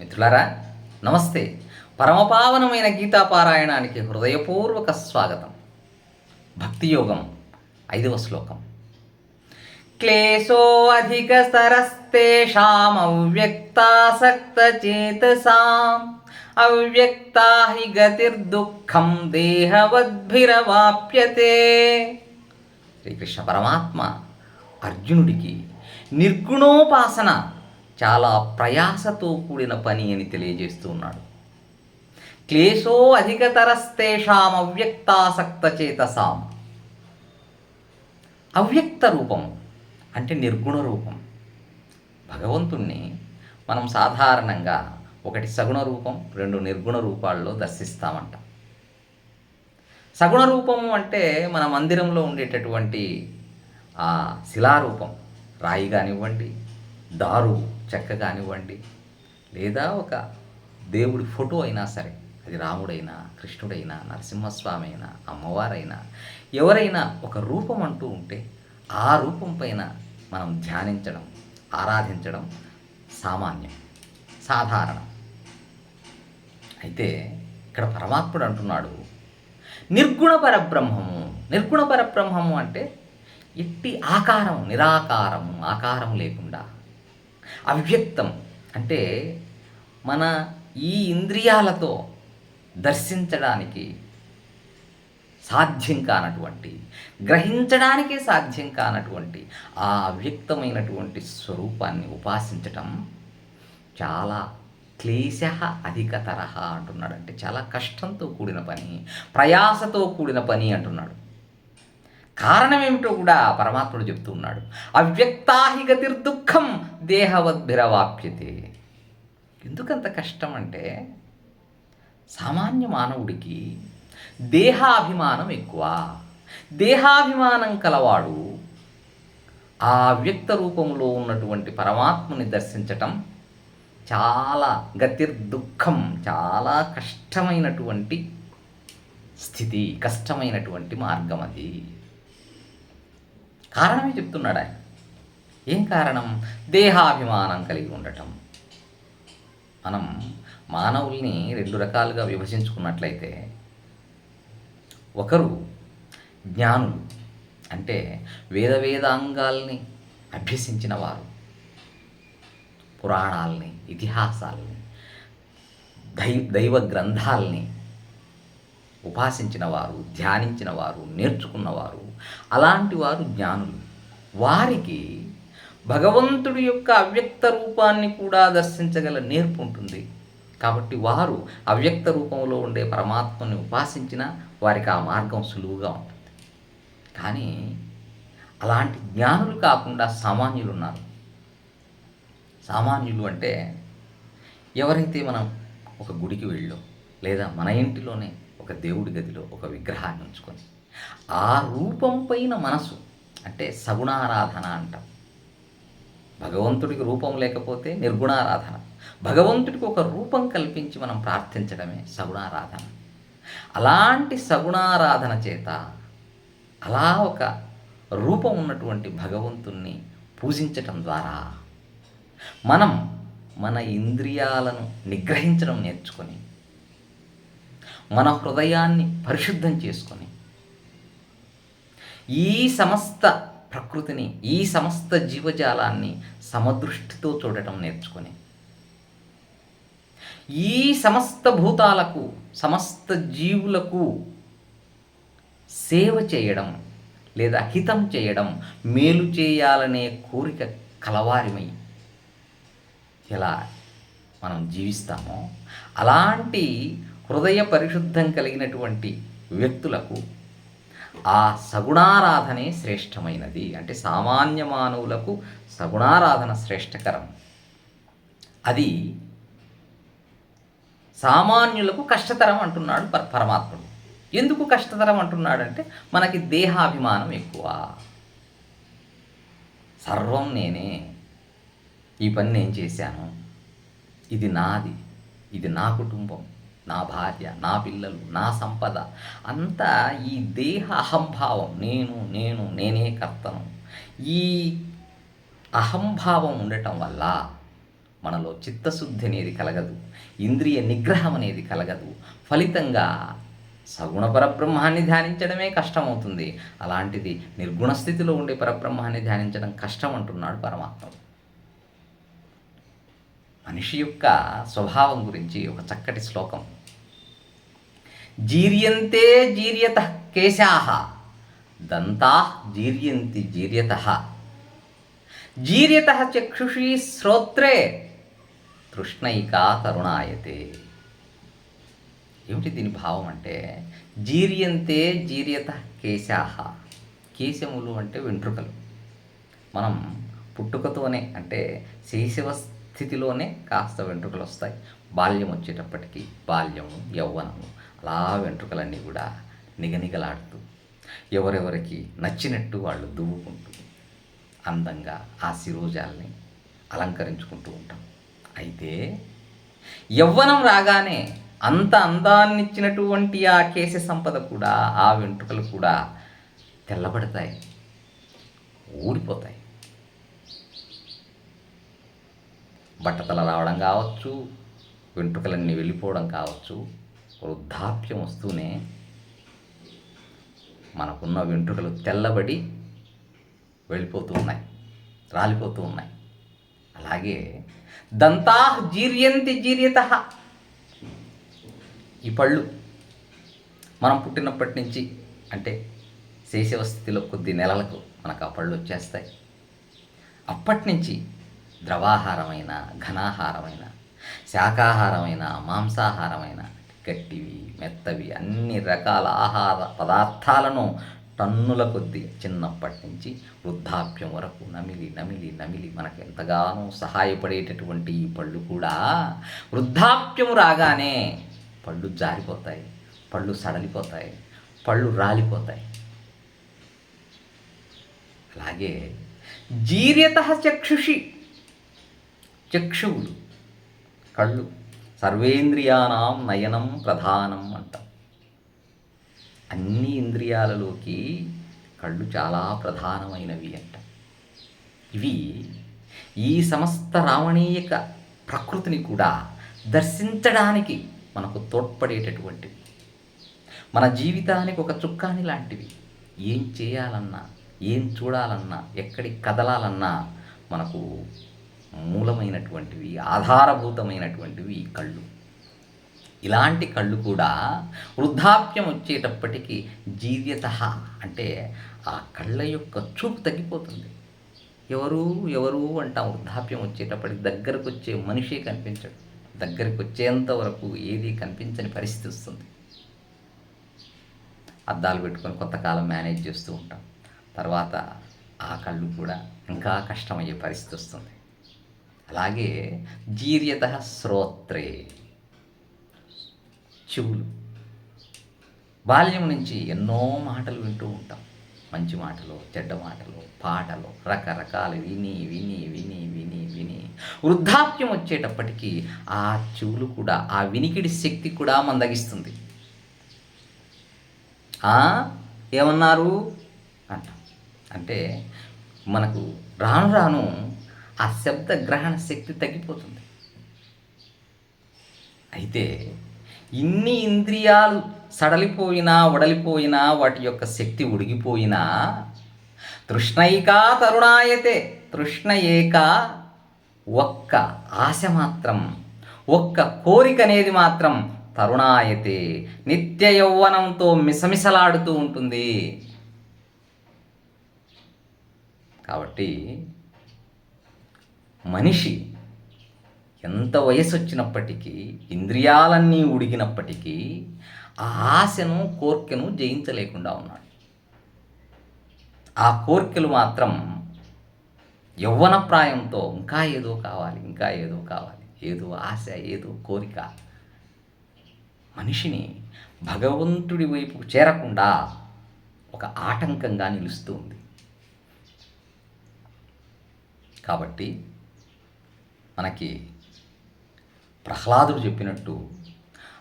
మిత్రులారా నమస్తే. పరమపావనమైన గీతాపారాయణానికి హృదయపూర్వక స్వాగతం. భక్తి యోగం ఐదవ శ్లోకం. క్లేశో అధిక సరస్తేషాం అవ్యక్తాసక్త అవ్యక్తా హి గతిర్దుఃఖం దేహవద్భిరవాప్యతే. శ్రీకృష్ణ పరమాత్మ అర్జునుడికి నిర్గుణోపాసన చాలా ప్రయాసతో కూడిన పని అని తెలియజేస్తూ ఉన్నాడు. క్లేశో అధికతరస్తేషాం అవ్యక్తాసక్త చేతసాం అవ్యక్త రూపం అంటే నిర్గుణ రూపం. భగవంతుణ్ణి మనం సాధారణంగా ఒకటి సగుణ రూపం రెండు నిర్గుణ రూపాల్లో దర్శిస్తామంట. సగుణ రూపము అంటే మన మందిరంలో ఉండేటటువంటి ఆ శిలారూపం. రాయి కానివ్వండి దారు చెక్క కానివ్వండి లేదా ఒక దేవుడి ఫోటో అయినా సరే అది రాముడైనా కృష్ణుడైనా నరసింహస్వామి అయినా అమ్మవారైనా ఎవరైనా ఒక రూపం అంటూ ఉంటే ఆ రూపం పైన మనం ధ్యానించడం ఆరాధించడం సామాన్యం సాధారణం. అయితే ఇక్కడ పరమాత్ముడు అంటున్నాడు నిర్గుణ పరబ్రహ్మము నిర్గుణ పరబ్రహ్మము అంటే ఇట్టి ఆకారం నిరాకారం ఆకారం లేకుండా అవ్యక్తం. అంటే మన ఈ ఇంద్రియాలతో దర్శించడానికి సాధ్యం కానటువంటి గ్రహించడానికి సాధ్యం కానటువంటి ఆ అవ్యక్తమైనటువంటి స్వరూపాన్ని ఉపాసించటం చాలా క్లేశ అధిక తరహా అంటున్నాడు. అంటే చాలా కష్టంతో కూడిన పని ప్రయాసతో కూడిన పని అంటున్నాడు. కారణం ఏమిటో కూడా పరమాత్ముడు చెప్తూ ఉన్నాడు. అవ్యక్తాహిగతిర్దుఃఖం దేహవద్భిరవాప్యతే. ఎందుకంత కష్టం అంటే సామాన్య మానవుడికి దేహాభిమానం ఎక్కువ. దేహాభిమానం కలవాడు ఆ వ్యక్త రూపంలో ఉన్నటువంటి పరమాత్మని దర్శించటం చాలా గతిర్దుఃఖం చాలా కష్టమైనటువంటి స్థితి కష్టమైనటువంటి మార్గం అది. కారణమే చెప్తున్నాడు ఆయన ఏం కారణం? దేహాభిమానం కలిగి ఉండటం. మనం మానవుల్ని రెండు రకాలుగా విభజించుకున్నట్లయితే ఒకరు జ్ఞానులు అంటే వేద వేదాంగాల్ని అభ్యసించిన వారు పురాణాల్ని ఇతిహాసాల్ని దై దైవ గ్రంథాల్ని ఉపాసించిన వారు ధ్యానించిన వారు నేర్చుకున్నవారు అలాంటి వారు జ్ఞానులు. వారికి భగవంతుడి యొక్క అవ్యక్త రూపాన్ని కూడా దర్శించగల నేర్పు ఉంటుంది. కాబట్టి వారు అవ్యక్త రూపంలో ఉండే పరమాత్మని ఉపాసించిన వారికి ఆ మార్గం సులువుగా ఉంటుంది. కానీ అలాంటి జ్ఞానులు కాకుండా సామాన్యులు ఉన్నారు. సామాన్యులు అంటే ఎవరైతే మనం ఒక గుడికి వెళ్ళో లేదా మన ఇంటిలోనే ఒక దేవుడి గదిలో ఒక విగ్రహాన్ని ఉంచుకొని ఆ రూపం పైన మనసు అంటే సగుణారాధన అంటాం. భగవంతుడికి రూపం లేకపోతే నిర్గుణారాధన. భగవంతుడికి ఒక రూపం కల్పించి మనం ప్రార్థించడమే సగుణారాధన. అలాంటి సగుణారాధన చేత అలా ఒక రూపం ఉన్నటువంటి భగవంతుణ్ణి పూజించటం ద్వారా మనం మన ఇంద్రియాలను నిగ్రహించడం నేర్చుకొని మన హృదయాన్ని పరిశుద్ధం చేసుకొని ఈ సమస్త ప్రకృతిని ఈ సమస్త జీవజాలాన్ని సమదృష్టితో చూడటం నేర్చుకుని. ఈ సమస్త భూతాలకు సమస్త జీవులకు సేవ చేయడం లేదా హితం చేయడం మేలు చేయాలనే కోరిక కలవారిమై ఎలా మనం జీవిస్తామో అలాంటి హృదయ పరిశుద్ధం కలిగినటువంటి వ్యక్తులకు ఆ సగుణారాధనే శ్రేష్టమైనది. అంటే సామాన్య మానవులకు సగుణారాధన శ్రేష్టకరం. అది సామాన్యులకు కష్టతరం అంటున్నాడు పర పరమాత్ముడు. ఎందుకు కష్టతరం అంటున్నాడంటే మనకి దేహాభిమానం ఎక్కువ. సర్వం నేనే. ఈ పని నేను చేశాను. ఇది నాది. ఇది నా కుటుంబం. నా భార్య నా పిల్లలు నా సంపద. అంతా ఈ దేహ అహంభావం నేను నేను నేనే కర్తను. ఈ అహంభావం ఉండటం వల్ల మనలో చిత్తశుద్ధి అనేది కలగదు ఇంద్రియ నిగ్రహం అనేది కలగదు. ఫలితంగా సగుణ పరబ్రహ్మాన్ని ధ్యానించడమే కష్టమవుతుంది. అలాంటిది నిర్గుణ స్థితిలో ఉండే పరబ్రహ్మాన్ని ధ్యానించడం కష్టం అంటున్నాడు పరమాత్మ మనిషి యొక్క స్వభావం గురించి ఒక చక్కటి శ్లోకం. జీర్యంతే జీర్యత కేశాహ దంతా జీర్యంతి జీర్యత. జీర్యత చక్షుషి శ్రోత్రే తృష్ణైకా తరుణాయతే. ఏమిటి దీని భావం అంటే? జీర్యంతే జీర్యత కేశాహ కేశములు అంటే వెంట్రుకలు. మనం పుట్టుకతోనే అంటే శైశవ స్థితిలోనే కాస్త వెంట్రుకలు వస్తాయి. బాల్యం వచ్చేటప్పటికి బాల్యము యౌవనము అలా వెంట్రుకలన్నీ కూడా నిగనిగలాడుతూ ఎవరెవరికి నచ్చినట్టు వాళ్ళు దువ్వుకుంటూ అందంగా ఆ శిరోజాల్ని అలంకరించుకుంటూ ఉంటాం. అయితే యవ్వనం రాగానే అంత అందాన్నిచ్చినటువంటి ఆ కేశ సంపద కూడా ఆ వెంట్రుకలు కూడా తెల్లబడతాయి ఊడిపోతాయి బట్టతల రావడం కావచ్చు వెంట్రుకలన్నీ వెళ్ళిపోవడం కావచ్చు వృద్ధాప్యం వస్తూనే మనకున్న వెంట్రుకలు తెల్లబడి వెళ్ళిపోతూ ఉన్నాయి రాలిపోతూ ఉన్నాయి. అలాగే దంతా జీర్యంతి జీర్యత. ఈ పళ్ళు మనం పుట్టినప్పటి నుంచి అంటే శైశవ స్థితిలో కొద్ది నెలలకు మనకు ఆ పళ్ళు వచ్చేస్తాయి. అప్పటి నుంచి ద్రవాహారమైన ఘనాహారమైన శాకాహారమైన మాంసాహారమైన గట్టివి మెత్తవి అన్ని రకాల ఆహార పదార్థాలను టన్నుల కొద్ది చిన్నప్పటి నుంచి వృద్ధాప్యం వరకు నమిలి నమిలి నమిలి మనకు ఎంతగానో సహాయపడేటటువంటి ఈ పళ్ళు కూడా వృద్ధాప్యము రాగానే పళ్ళు జారిపోతాయి పళ్ళు సడలిపోతాయి పళ్ళు రాలిపోతాయి. అలాగే జీర్యత చక్షుషి చక్షువులు. కళ్ళు. సర్వేంద్రియానాం నయనం ప్రధానం అంట. అన్ని ఇంద్రియాలలోకి కళ్ళు చాలా ప్రధానమైనవి అంట. ఇవి ఈ సమస్త రావణీయక ప్రకృతిని కూడా దర్శించడానికి మనకు తోడ్పడేటటువంటివి. మన జీవితానికి ఒక చుక్కాని లాంటివి. ఏం చేయాలన్నా ఏం చూడాలన్నా ఎక్కడికి కదలాలన్నా మనకు మూలమైనటువంటివి ఆధారభూతమైనటువంటివి ఈ కళ్ళు. ఇలాంటి కళ్ళు కూడా వృద్ధాప్యం వచ్చేటప్పటికి జీవ్యత అంటే ఆ కళ్ళ యొక్క చూపు తగ్గిపోతుంది. ఎవరు ఎవరు అంటాం వృద్ధాప్యం వచ్చేటప్పటికి దగ్గరకు వచ్చే మనిషే కనిపించడు. దగ్గరికి వచ్చేంత వరకు ఏది కనిపించని పరిస్థితి వస్తుంది. అద్దాలు పెట్టుకొని కొంతకాలం మేనేజ్ చేస్తూ ఉంటాం. తర్వాత ఆ కళ్ళు కూడా ఇంకా కష్టమయ్యే పరిస్థితి వస్తుంది. అలాగే జీర్యత శ్రోత్రే. చెవులు బాల్యం నుంచి ఎన్నో మాటలు వింటూ ఉంటాం. మంచి మాటలు చెడ్డ మాటలు పాటలు రకరకాలు విని విని విని విని విని. వృద్ధాప్యం వచ్చేటప్పటికీ ఆ చెవులు కూడా ఆ వినికిడి శక్తి కూడా మందగిస్తుంది. ఏమన్నారు? అంట. అంటే మనకు రాను రాను ఆ శబ్ద గ్రహణ శక్తి తగ్గిపోతుంది. అయితే ఇన్ని ఇంద్రియాలు సడలిపోయినా వడలిపోయినా వాటి యొక్క శక్తి ఉడిగిపోయినా తృష్ణైకా తరుణాయతే తృష్ణ ఏక ఒక్క ఆశ మాత్రం ఒక్క కోరిక అనేది మాత్రం తరుణాయతే నిత్య యౌవనంతో మిసమిసలాడుతూ ఉంటుంది. కాబట్టి మనిషి ఎంత వయసు వచ్చినప్పటికీ ఇంద్రియాలన్నీ ఉడిగినప్పటికీ ఆ ఆశను కోర్కెను జయించలేకుండా ఉన్నాడు. ఆ కోర్కెలు మాత్రం యవ్వన ప్రాయంతో ఇంకా ఏదో కావాలి ఇంకా ఏదో కావాలి ఏదో ఆశ ఏదో కోరిక. మనిషిని భగవంతుడి వైపు చేరకుండా ఒక ఆటంకంగా నిలుస్తుంది కాబట్టి మనకి ప్రహ్లాదుడు చెప్పినట్టు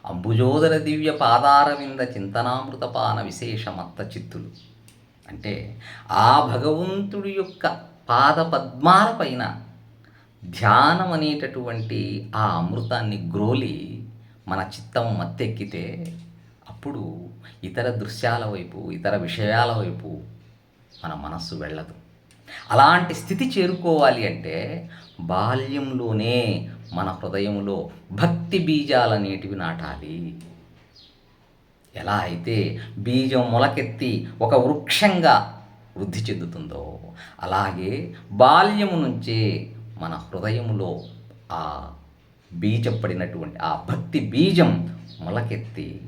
అంబుజోదర దివ్య పాదారవింద చింతనామృతపాన విశేషమత్త చిత్తులు అంటే ఆ భగవంతుడి యొక్క పాద పద్మాల పైన ధ్యానం అనేటటువంటి ఆ అమృతాన్ని గ్రోలి మన చిత్తం మత్తెక్కితే అప్పుడు ఇతర దృశ్యాల వైపు ఇతర విషయాల వైపు మన మనస్సు వెళ్ళదు. అలాంటి స్థితి చేరుకోవాలి అంటే బాల్యంలోనే మన హృదయంలో భక్తి బీజాలనేటివి నాటాలి. ఎలా అయితే బీజం మొలకెత్తి ఒక వృక్షంగా వృద్ధి చెందుతుందో అలాగే బాల్యము నుంచే మన హృదయంలో ఆ బీజపడినటువంటి ఆ భక్తి బీజం మొలకెత్తి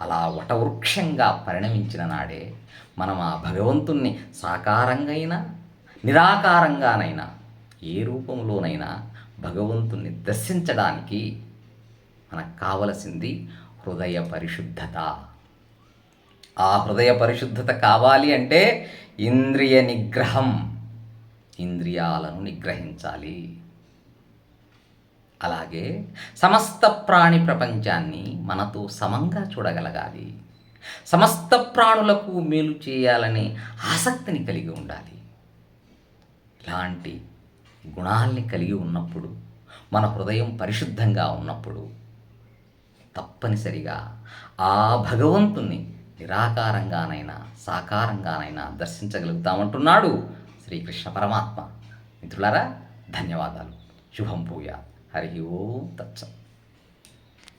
అలా వటవృక్షంగా పరిణమించిన నాడే మనం ఆ భగవంతుణ్ణి సాకారంగైనా నిరాకారంగానైనా ఏ రూపంలోనైనా భగవంతుణ్ణి దర్శించడానికి మనకు కావలసింది హృదయ పరిశుద్ధత. ఆ హృదయ పరిశుద్ధత కావాలి అంటే ఇంద్రియ నిగ్రహం ఇంద్రియాలను నిగ్రహించాలి. అలాగే సమస్త ప్రాణి ప్రపంచాన్ని మనతో సమంగా చూడగలగాలి. సమస్త ప్రాణులకు మేలు చేయాలనే ఆసక్తిని కలిగి ఉండాలి. ఇలాంటి గుణాల్ని కలిగి ఉన్నప్పుడు మన హృదయం పరిశుద్ధంగా ఉన్నప్పుడు తప్పనిసరిగా ఆ భగవంతుణ్ణి నిరాకారంగానైనా సాకారంగానైనా దర్శించగలుగుతామంటున్నాడు శ్రీకృష్ణ పరమాత్మ. మిత్రులారా ధన్యవాదాలు. శుభం పూయ. హరి ఓం తచ్చం